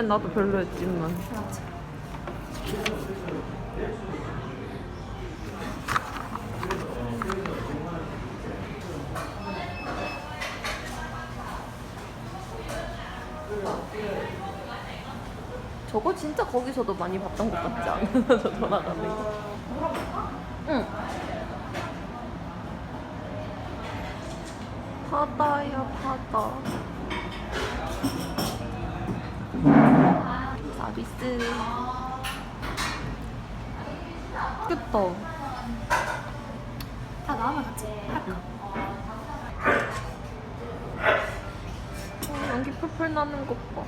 처음엔 나도 별로였지만. 저거 진짜 거기서도 많이 봤던 것 같지 않아? 저 돌아가는 거. 응. 바다야 바다. 서비스. 좋겠다. 다 나오면 같이 할까? 어, 연기 펄펄 나는 것 봐.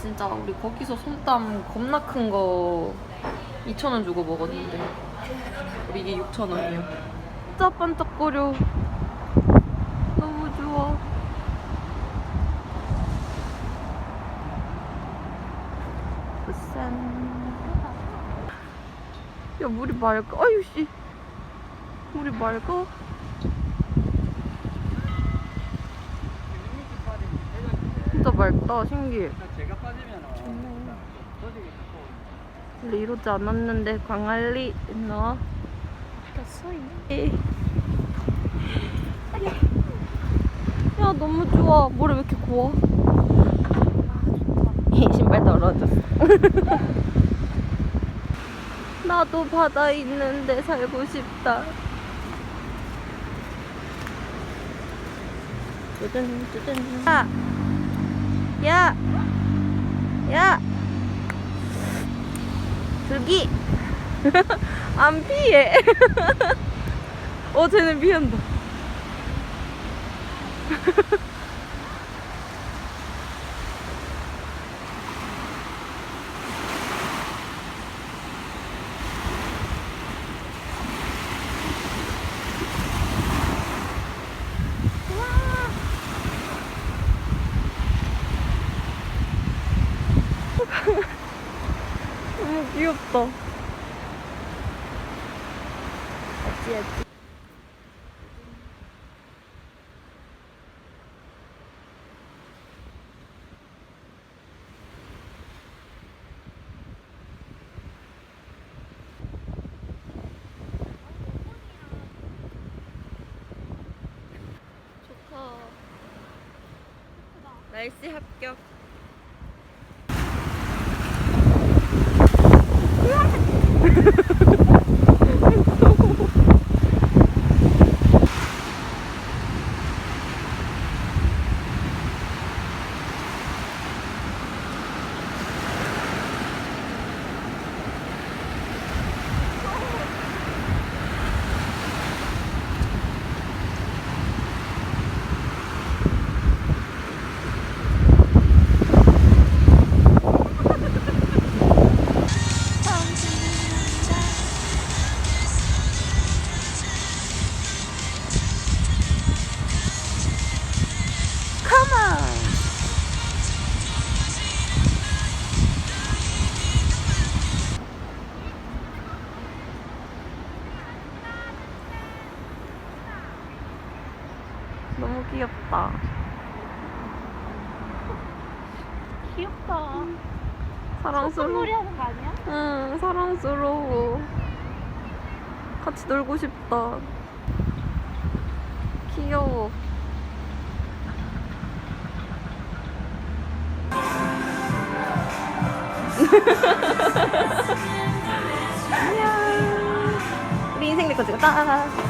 진짜 우리 거기서 솜땀 겁나 큰 거 2,000원 주고 먹었는데 우리 이게 6,000원이야. 진짜 반짝거려. 너무 좋아. 부산. 야 물이 맑아. 아유 씨. 물이 맑아. 진짜 맑다. 신기해. 제가 빠지면 원래 이러지 않았는데 광안리 너. 에. 야 너무 좋아. 머리 왜 이렇게 고와? 신발 떨어졌어. 나도 바다에 있는데 살고 싶다. 야, 야, 야. 줄기. 안 피해. 어, 쟤는 피한다. 너무 귀엽다. 어찌. 좋다. 날씨 합격. 귀엽다. 귀엽다. 사랑스러워. 소리 하는 거 아니야? 응, 사랑스러워. 같이 놀고 싶다. 귀여워. 안녕. 우리 인생 내거 찍었다.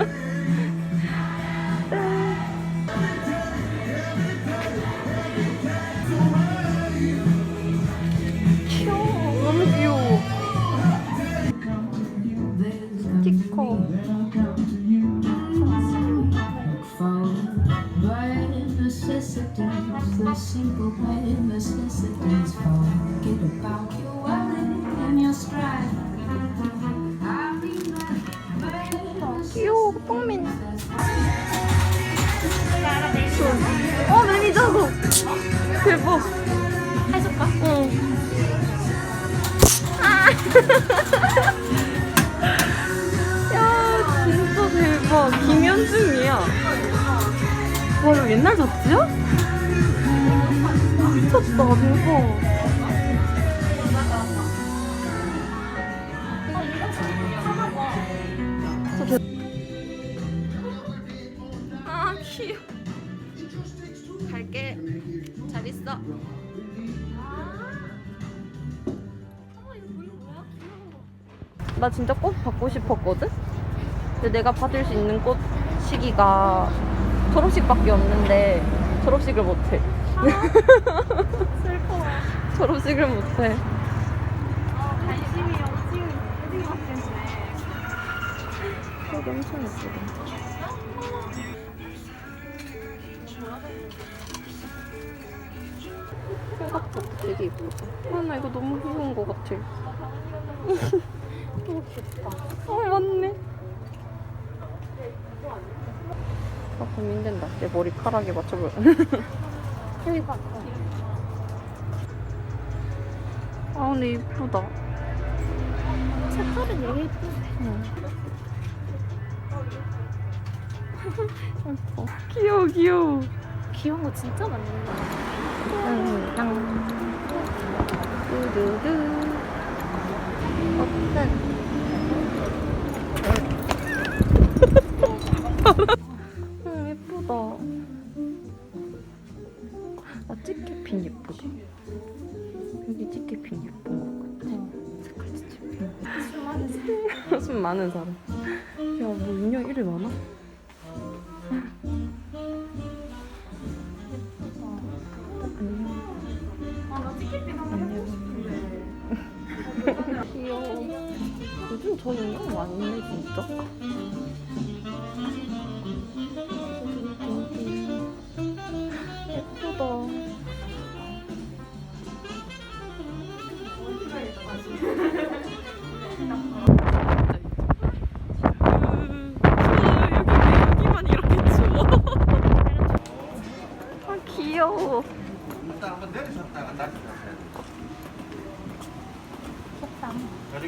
야, 진짜 대박. 김현중이야. 와, 이거 옛날 잡지야? 미쳤다, 대박. 나 진짜 꽃 받고 싶었거든? 근데 내가 받을 수 있는 꽃 시기가 졸업식밖에 없는데 졸업식을 못해. 슬퍼. 졸업식을 못해. 관심이 없지. 어디 갔겠네. 여기 엄청 예쁘다. 생각보다 되게 예쁘다. 아, 나 이거 너무 귀여운 것 같아. 너무 귀엽다. 어, 맞네. 아, 고민된다. 내 머리카락에 맞춰볼. 여기 봐. 아, 근데 예쁘다. 색깔은 되게 예쁘. 응. 예뻐. 귀여워, 귀여워. 귀여운 거 진짜 많네. 응, 응. 두두두. 어떤? 응, 예쁘다. 아, 찌개핀 예쁘다. 여기 찌개핀 예쁜 것 같아. 색깔 진짜 예쁜 숨 많은 사람. 야, 뭐 인형 이리 많아? 싶은데. 귀여워. 요즘 저 인형 많네 진짜.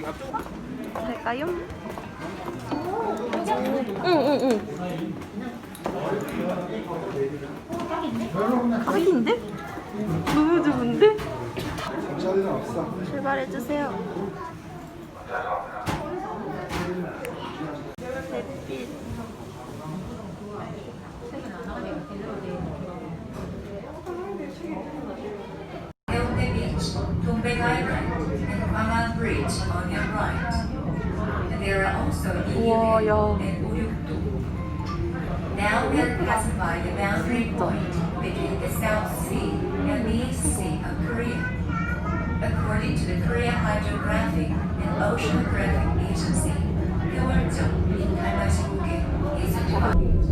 갈까요? 응응응. 각인데? 너무 좋은데? 출발해 주세요. on your right. There are also Uoyo and Uryuktu. Now we are passing by the boundary point between the South Sea and the East Sea of Korea. According to the Korea Hydrographic and Oceanographic Agency, Gyeongju in Kalmashiguk is a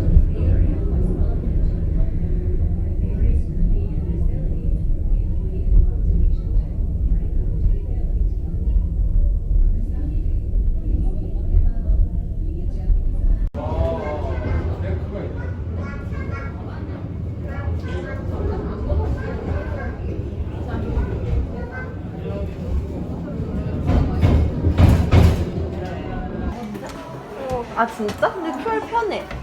아 진짜? 근데 QR 편해.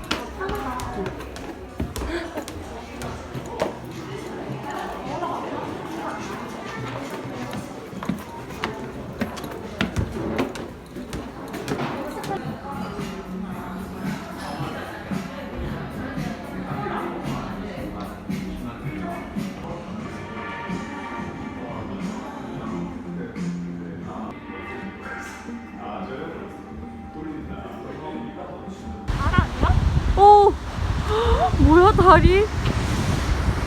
다리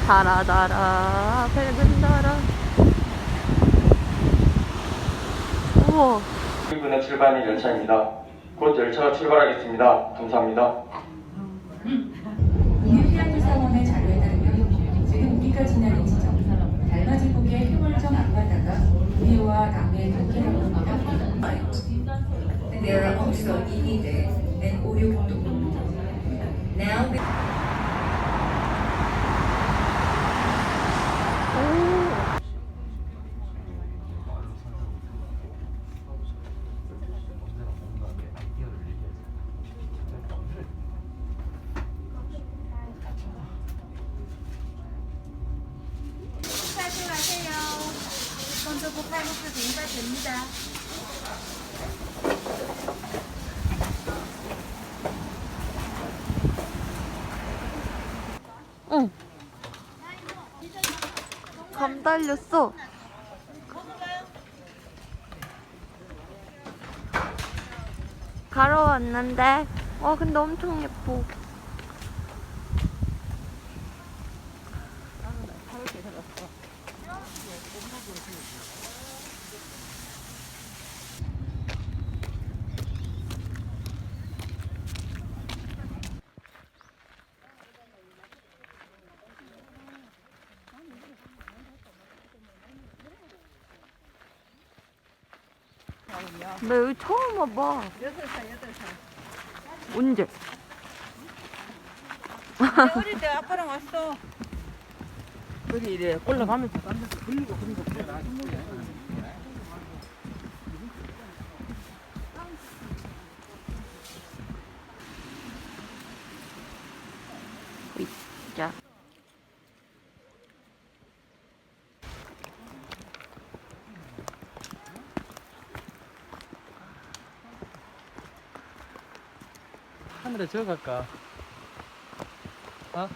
달아달아 밝은 달아 우와 1분에 출발하는 열차입니다. 곧 열차가 출발하겠습니다. 감사합니다. 유희안유사원의 자료에 따르면 지금 우리가 지나는 지점 달맞이국의 해월정 앞바다가 우리와 남의 동해라고 합니다. And there are also 이기대 and 오륙도. Now 응. 감 달렸어. 가러 왔는데. 와, 근데 엄청 예뻐. 나 여기 처음 와봐. 여덟 살, 여덟 살. 언제? 어릴 때 아빠랑 왔어. 어디 이래 올라가면서 가면서 걸리고 그런 거 보라. 자. 하늘에 저 갈까? 어?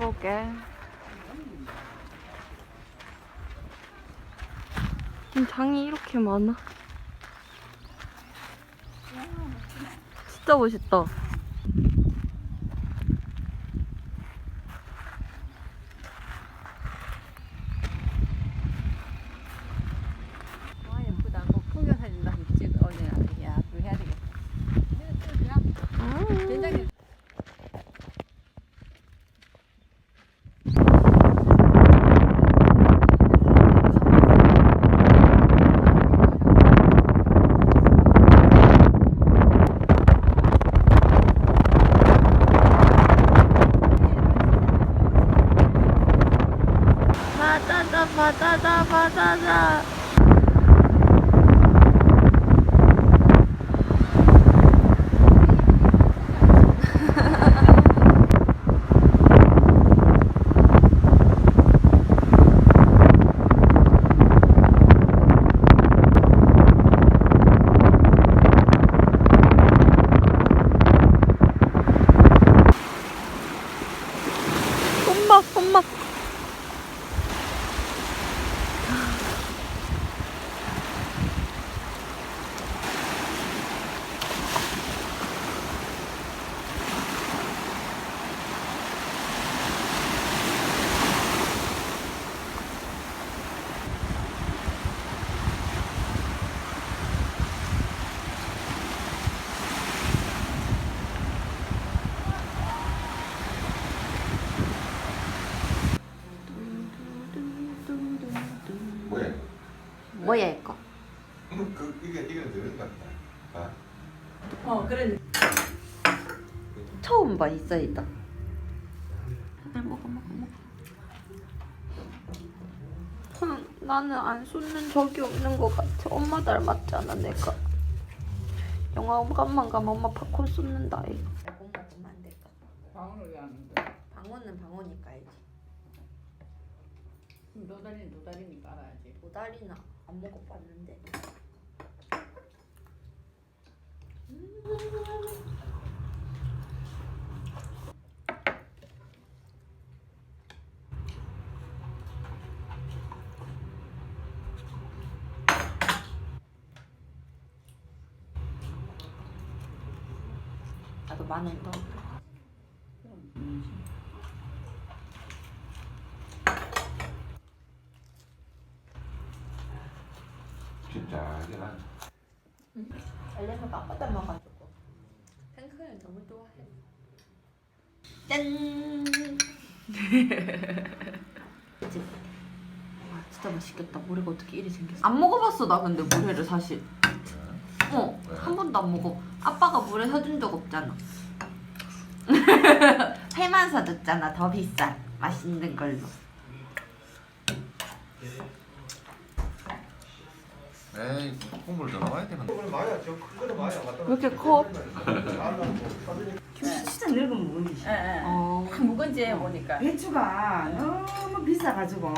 그러게. 지금 장이 이렇게 많아. 진짜 멋있다. 아 예쁘다. 뭐 풍경 사진 나 찍어 어디 야 그거 해야 되겠다. 음. 굉장히 바다다 바다다 바다다. 엄마 엄마. 뭐야? 뭐야 이거? 그 이게 이게 되는 것 같다. 아, 어 그래. 처음 봐이 사이다. 다들 먹어 먹어 먹어. 음, 나는 안 쏟는 적이 없는 것 같아. 엄마 닮았잖아 내가. 영화관만 가면 엄마 팝콘 쏟는다. 이. 못 먹으면 안 될까? 방울을 왜 하는데? 방어는 방어니까 알지. 노다리는 노다리니까 알아야지. 도다리나 안 먹어봤는데. 나도 마늘 넣어. 진짜 이게 난 알려면 아빠 닮아가지고. 탱크를 너무 좋아해. 짠! 그치? 와 진짜 맛있겠다. 모래가 어떻게 이리 생겼어? 안 먹어봤어 나 근데 모래를 사실. 어 한 번도 안 먹어. 아빠가 모래 사준 적 없잖아. 회만 사줬잖아 더 비싼. 맛있는 걸로 에이 국물 더 넣어야 되는데 그걸 마야 저큰 거는 마야 갖다 왜 이렇게 커? 진짜 늙은 묵은지. 어 묵은지 보니까. 배추가 너무 비싸가지고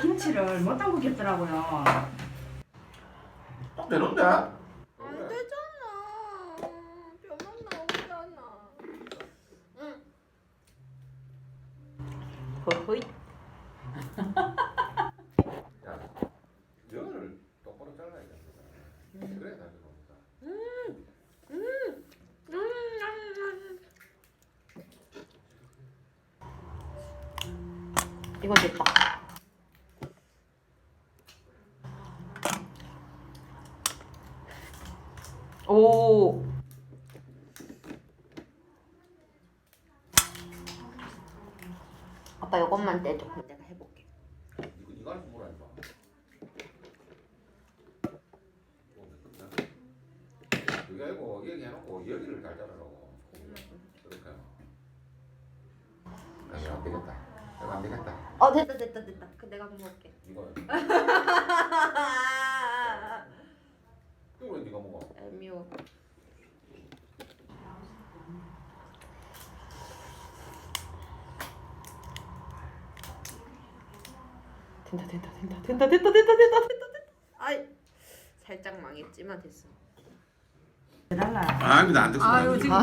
김치를 못 담그겠더라고요. 딱 되는데? 안 되잖아. 나오잖아. 응. 야 면을 똑바로 잘라야 돼 그래 나중에 먹자 이거 됐다. 오. 아빠 이것만 떼줘. 내가 해볼게. 이거 이거 할줄 몰라 이거 이거 아니고 얘기해놓고 여기를 잘 자르라고 그렇게 아니 안 되겠다 이거 안 되겠다 어 됐다 됐다 됐다. 그 내가 먹을게. 이거 이거 왜 네가 먹어 애미워. 된다 된다 된다 된다 된다 된다 된다 된다 된다. 아이 살짝 망했지만 됐어. 달라. 아닙니다 안 됐어 아유 지금 야